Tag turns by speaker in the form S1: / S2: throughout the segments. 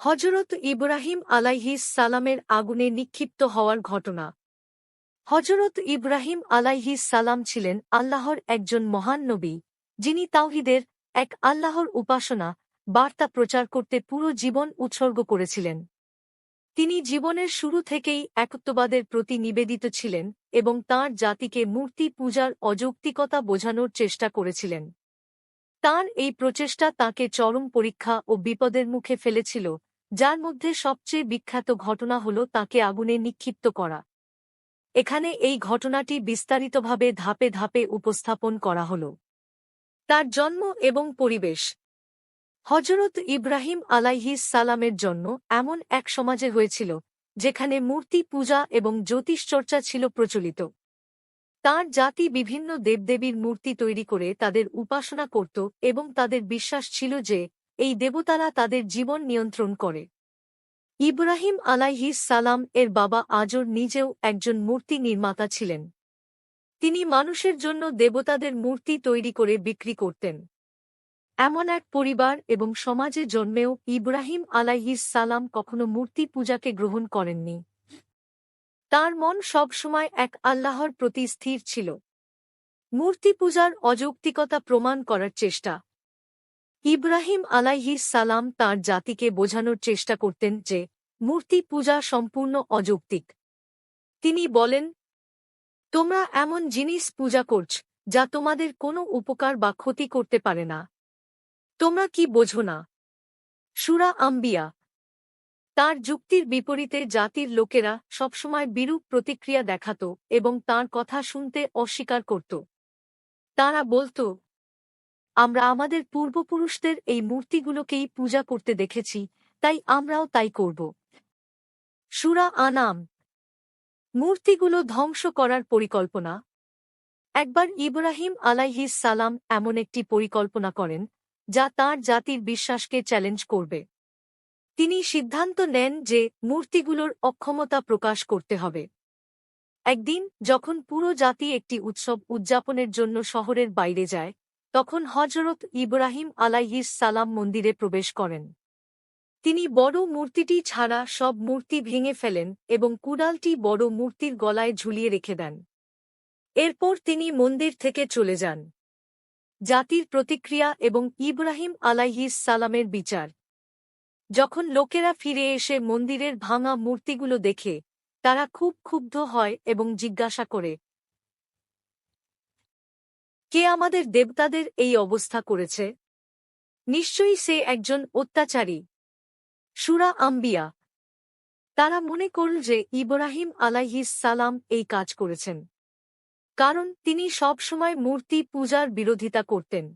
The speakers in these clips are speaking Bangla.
S1: হজরত ইব্রাহিম আলাইহিস সালামের আগুনে নিক্ষিপ্ত হওয়ার ঘটনা। হজরত ইব্রাহিম আলাইহিস সালাম ছিলেন আল্লাহর একজন মহান নবী, যিনি তাওহিদের এক আল্লাহর উপাসনা, বার্তা প্রচার করতে পুরো জীবন উৎসর্গ করেছিলেন। তিনি জীবনের শুরু থেকেই একত্ববাদের প্রতি নিবেদিত ছিলেন এবং তাঁর জাতিকে মূর্তি পূজার অযৌক্তিকতা বোঝানোর চেষ্টা করেছিলেন। তাঁর এই প্রচেষ্টা তাকে চরম পরীক্ষা ও বিপদের মুখে ফেলেছিল যার মধ্যে সবচেয়ে বিখ্যাত ঘটনা হল তাকে আগুনে নিক্ষিপ্ত করা। এখানে এই ঘটনাটি বিস্তারিতভাবে ধাপে ধাপে উপস্থাপন করা হল। তার জন্ম এবং পরিবেশ। হজরত ইব্রাহিম আলাইহিস সালামের জন্য এমন এক সমাজে হয়েছিল, যেখানে মূর্তি পূজা এবং জ্যোতিষচর্চা ছিল প্রচলিত। তার জাতি বিভিন্ন দেবদেবীর মূর্তি তৈরি করে তাদের উপাসনা করত এবং তাদের বিশ্বাস ছিল যে এই দেবতারা তাদের জীবন নিয়ন্ত্রণ করে। ইব্রাহিম আলাইহিস সালাম এর বাবা আজর নিজেও একজন মূর্তি নির্মাতা ছিলেন। তিনি মানুষের জন্য দেবতাদের মূর্তি তৈরি করে বিক্রি করতেন। এমন এক পরিবার এবং সমাজে জন্মেও ইব্রাহিম আলাইহিস সালাম কখনো মূর্তি পূজাকে গ্রহণ করেননি। তার মন সবসময় এক আল্লাহর প্রতি স্থির ছিল। মূর্তি পূজার অযৌক্তিকতা প্রমাণ করার চেষ্টা। ইব্রাহিম আলাইহিস সালাম তাঁর জাতিকে বোঝানোর চেষ্টা করতেন যে, মূর্তি পূজা সম্পূর্ণ অযৌক্তিক। তিনি বলেন, তোমরা এমন জিনিস পূজা করছ, যা তোমাদের কোনো উপকার বা ক্ষতি করতে পারে না। তোমরা কি বোঝো না? সুরা আম্বিয়া। তার যুক্তির বিপরীতে জাতির লোকেরা সবসময় বিরূপ প্রতিক্রিয়া দেখাত এবং তার কথা শুনতে অস্বীকার করত। তারা বলত আমরা আমাদের পূর্বপুরুষদের এই মূর্তিগুলোকেই পূজা করতে দেখেছি, তাই আমরাও তাই করব। সুরা আনাম। মূর্তিগুলো ধ্বংস করার পরিকল্পনা। একবার ইব্রাহিম আলাইহিস সালাম এমন একটি পরিকল্পনা করেন, যা তার জাতির বিশ্বাসকে চ্যালেঞ্জ করবে। তিনি সিদ্ধান্ত নেন যে মূর্তিগুলোর অক্ষমতা প্রকাশ করতে হবে। একদিন যখন পুরো জাতি একটি উৎসব উদযাপনের জন্য শহরের বাইরে যায় তখন হজরত ইব্রাহিম আলাইহিস সালাম মন্দিরে প্রবেশ করেন। তিনি বড় মূর্তিটি ছাড়া সব মূর্তি ভেঙে ফেলেন এবং কুড়ালটি বড় মূর্তির গলায় ঝুলিয়ে রেখে দেন। এরপর তিনি মন্দির থেকে চলে যান। জাতির প্রতিক্রিয়া এবং ইব্রাহিম আলাইহিস সালামের বিচার। যখন লোকেরা ফিরে এসে মন্দিরের ভাঙা মূর্তিগুলো দেখে, তারা খুব ক্ষুব্ধ হয় এবং জিজ্ঞাসা করে কে আমাদের দেবতাদের এই অবস্থা করেছে? নিশ্চয়ই সে একজন অত্যাচারী। সুরা আম্বিয়া। তারা মনে করল যে ইব্রাহিম আলাইহিস সালাম এই কাজ করেছেন। কারণ তিনি সবসময় মূর্তি পূজার বিরোধিতা করতেন।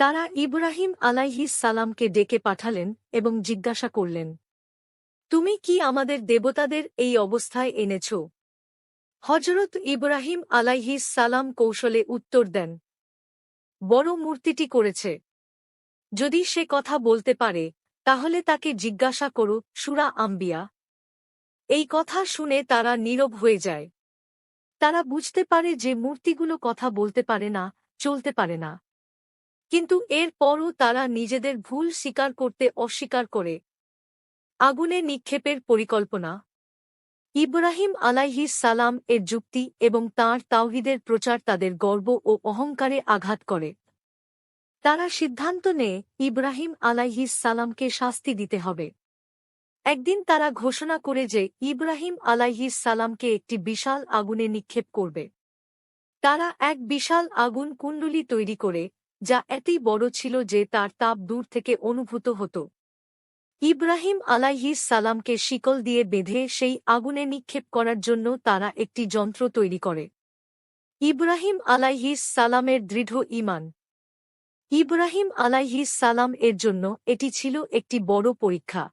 S1: তারা ইব্রাহিম আলাইহিস সালামকে ডেকে পাঠালেন এবং জিজ্ঞাসা করলেন, তুমি কি আমাদের দেবতাদের এই অবস্থায় এনেছ? হজরত ইব্রাহিম আলাইহিস সালাম কৌশলে উত্তর দেন, বড় মূর্তিটি করেছে। যদি সে কথা বলতে পারে, তাহলে তাকে জিজ্ঞাসা করো, সুরা আম্বিয়া। এই কথা শুনে তারা নীরব হয়ে যায়। তারা বুঝতে পারে যে মূর্তিগুলো কথা বলতে পারে না, চলতে পারে না। কিন্তু এর পরও তারা নিজেদের ভুল স্বীকার করতে অস্বীকার করে। আগুনে নিক্ষেপের পরিকল্পনা ইব্রাহিম আলাইহিস সালাম এর যুক্তি এবং তাঁর তাওহিদের প্রচার তাদের গর্ব ও অহংকারে আঘাত করে। তারা সিদ্ধান্ত নেয়, ইব্রাহিম আলাইহিস সালামকে শাস্তি দিতে হবে। একদিন তারা ঘোষণা করে যে ইব্রাহিম আলাইহিস সালামকে একটি বিশাল আগুনে নিক্ষেপ করবে। তারা এক বিশাল আগুন কুণ্ডলী তৈরি করে, যা এতই বড় ছিল যে তার তাপ দূর থেকে অনুভূত হতো। ইব্রাহিম আলাইহিস সালামকে শিকল দিয়ে বেঁধে সেই আগুনে নিক্ষেপ করার জন্য তারা একটি যন্ত্র তৈরি করে। ইব্রাহিম আলাইহিস সালামের দৃঢ় ইমান ইব্রাহিম আলাইহিস সালাম এর জন্য এটি ছিল একটি বড় পরীক্ষা।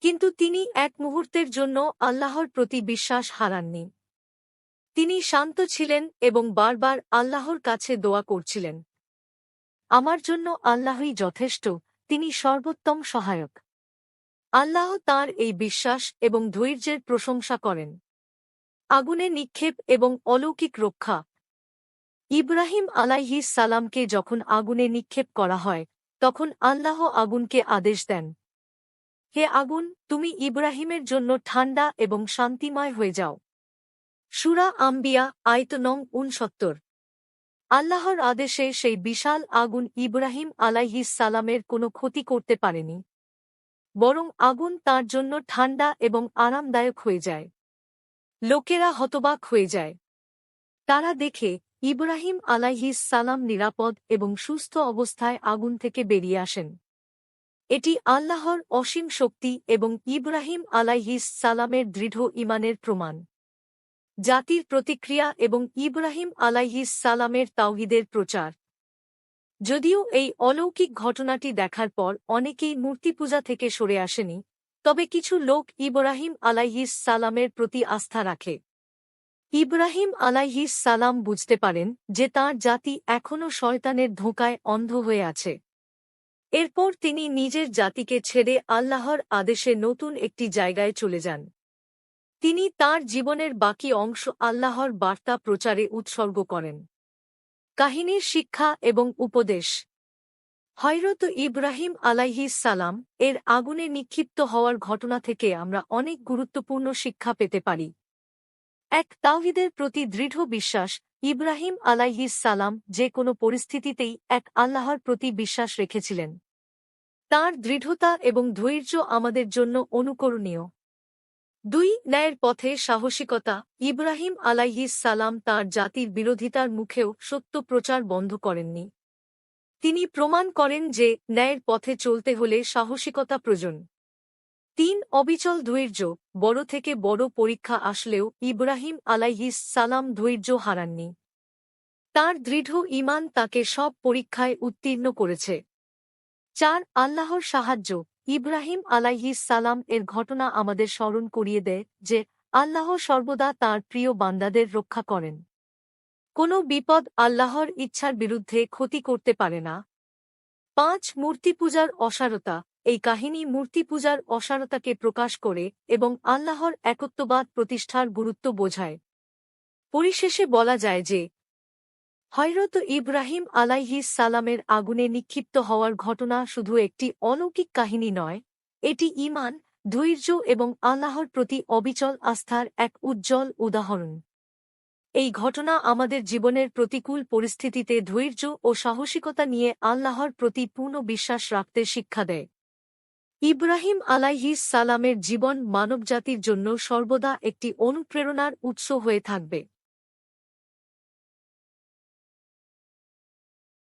S1: কিন্তু তিনি এক মুহূর্তের জন্য আল্লাহর প্রতি বিশ্বাস হারাননি। তিনি শান্ত ছিলেন এবং বারবার আল্লাহর কাছে দোয়া করছিলেন। আমার জন্য আল্লাহই যথেষ্ট, তিনি সর্বোত্তম সহায়ক। আল্লাহ তার এই বিশ্বাস এবং ধৈর্যের প্রশংসা করেন। আগুনে নিক্ষেপ এবং অলৌকিক রক্ষা। ইব্রাহিম আলাইহিস সালামকে যখন আগুনে নিক্ষেপ করা হয়, তখন আল্লাহ আগুনকে আদেশ দেন। হে আগুন, তুমি ইব্রাহিমের জন্য ঠান্ডা এবং শান্তিময় হয়ে যাও। সুরা আম্বিয়া, আয়ত নং উনসত্তর আল্লাহর আদেশে সেই বিশাল আগুন ইব্রাহিম আলাইহিস সালামের কোনো ক্ষতি করতে পারেনি। বরং আগুন তার জন্য ঠান্ডা এবং আরামদায়ক হয়ে যায়। লোকেরা হতবাক হয়ে যায়। তারা দেখে, ইব্রাহিম আলাইহিস সালাম নিরাপদ এবং সুস্থ অবস্থায় আগুন থেকে বেরিয়ে আসেন। এটি আল্লাহর অসীম শক্তি এবং ইব্রাহিম আলাইহিস সালামের দৃঢ় ইমানের প্রমাণ। জাতির প্রতিক্রিয়া এবং ইব্রাহিম আলাইহিস সালামের তাওহিদের প্রচার। যদিও এই অলৌকিক ঘটনাটি দেখার পর অনেকেই মূর্তিপূজা থেকে সরে আসেনি, তবে কিছু লোক ইব্রাহিম আলাইহিস সালামের প্রতি আস্থা রাখে। ইব্রাহিম আলাইহিস সালাম বুঝতে পারেন যে তার জাতি এখনও শয়তানের ধোঁকায় অন্ধ হয়ে আছে। এরপর তিনি নিজের জাতিকে ছেড়ে আল্লাহর আদেশে নতুন একটি জায়গায় চলে যান। তিনি তার জীবনের বাকি অংশ আল্লাহর বার্তা প্রচারে উৎসর্গ করেন। কাহিনীর শিক্ষা এবং উপদেশ। হয়রত ইব্রাহিম আলাইহিস সালাম এর আগুনে নিক্ষিপ্ত হওয়ার ঘটনা থেকে আমরা অনেক গুরুত্বপূর্ণ শিক্ষা পেতে পারি। এক তাওহিদের প্রতি দৃঢ় বিশ্বাস, ইব্রাহিম আলাইহিস সালাম যে কোনো পরিস্থিতিতেই এক আল্লাহর প্রতি বিশ্বাস রেখেছিলেন। তার দৃঢ়তা এবং ধৈর্য আমাদের জন্য অনুকরণীয়। দুই, ন্যায়ের পথে সাহসিকতা। ইব্রাহিম আলাইহিস সালাম তাঁর জাতির বিরোধিতার মুখেও সত্য প্রচার বন্ধ করেননি। তিনি প্রমাণ করেন যে ন্যায়ের পথে চলতে হলে সাহসিকতা প্রয়োজন। তিন, অবিচল ধৈর্য। বড় থেকে বড় পরীক্ষা আসলেও ইব্রাহিম আলাইহিস সালাম ধৈর্য হারাননি। তার দৃঢ় ইমান তাকে সব পরীক্ষায় উত্তীর্ণ করেছে। চার, আল্লাহর সাহায্য। ইব্রাহিম সালাম এর ঘটনা আমাদের স্মরণ করিয়ে দেয় যে আল্লাহ সর্বদা তার প্রিয় বান্দাদের রক্ষা করেন। কোনো বিপদ আল্লাহর ইচ্ছার বিরুদ্ধে ক্ষতি করতে পারে না। পাঁচ মূর্তি পূজার অসারতা, এই কাহিনী মূর্তি পূজার অসারতাকে প্রকাশ করে এবং আল্লাহর একত্ববাদ প্রতিষ্ঠার গুরুত্ব বোঝায়। পরিশেষে বলা যায় যে হয়রত ইব্রাহিম আলাইহিস সালামের আগুনে নিক্ষিপ্ত হওয়ার ঘটনা শুধু একটি অলৌকিক কাহিনী নয়, এটি ইমান ধৈর্য এবং আল্লাহর প্রতি অবিচল আস্থার এক উজ্জ্বল উদাহরণ। এই ঘটনা আমাদের জীবনের প্রতিকূল পরিস্থিতিতে ধৈর্য ও সাহসিকতা নিয়ে আল্লাহর প্রতি পূর্ণ বিশ্বাস রাখতে শিক্ষা দেয়। ইব্রাহিম আলাইহিস সালামের জীবন মানবজাতির জন্য সর্বদা একটি অনুপ্রেরণার উৎস হয়ে থাকবে।